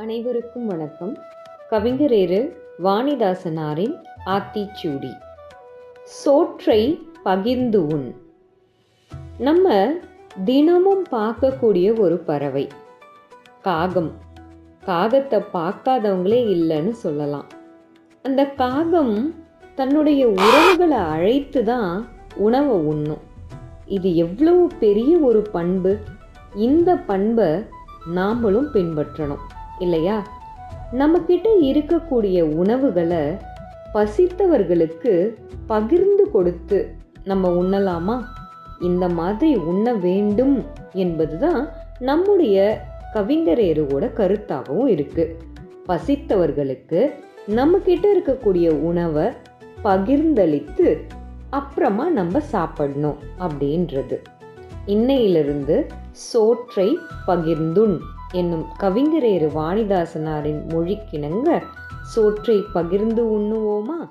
அனைவருக்கும் வணக்கம். கவிஞரேறு வாணிதாசனாரின் ஆத்திச்சூடி. சோற்றை பகிர்ந்து உண். நம்ம தினமும் பார்க்கக்கூடிய ஒரு பறவை. காகம். காகத்தை பார்க்காதவங்களே இல்லைன்னு சொல்லலாம். அந்த காகம் தன்னுடைய உறவுகளை அழைத்து தான் உணவை உண்ணும். இது எவ்வளவு பெரிய ஒரு பண்பு. இந்த பண்பை நாமளும் பின்பற்றணும். இல்லையா? நம்மக்கிட்ட இருக்கக்கூடிய உணவுகளை பசித்தவர்களுக்கு பகிர்ந்து கொடுத்து நம்ம உண்ணலாமா? இந்த மாதிரி உண்ண வேண்டும் என்பது தான் நம்முடைய கவிஞரேருவோட கருத்தாகவும் இருக்குது பசித்தவர்களுக்கு நம்மக்கிட்ட இருக்கக்கூடிய உணவை பகிர்ந்தளித்து அப்புறமா நம்ம சாப்பிடணும் அப்படின்றது. இன்னையிலிருந்து சோற்றை பகிர்ந்துண். என்னும் கவிஞரேறு வாணிதாசனாரின் மொழிக்கிணங்க சோற்றை பகிர்ந்து உண்ணுவோமா?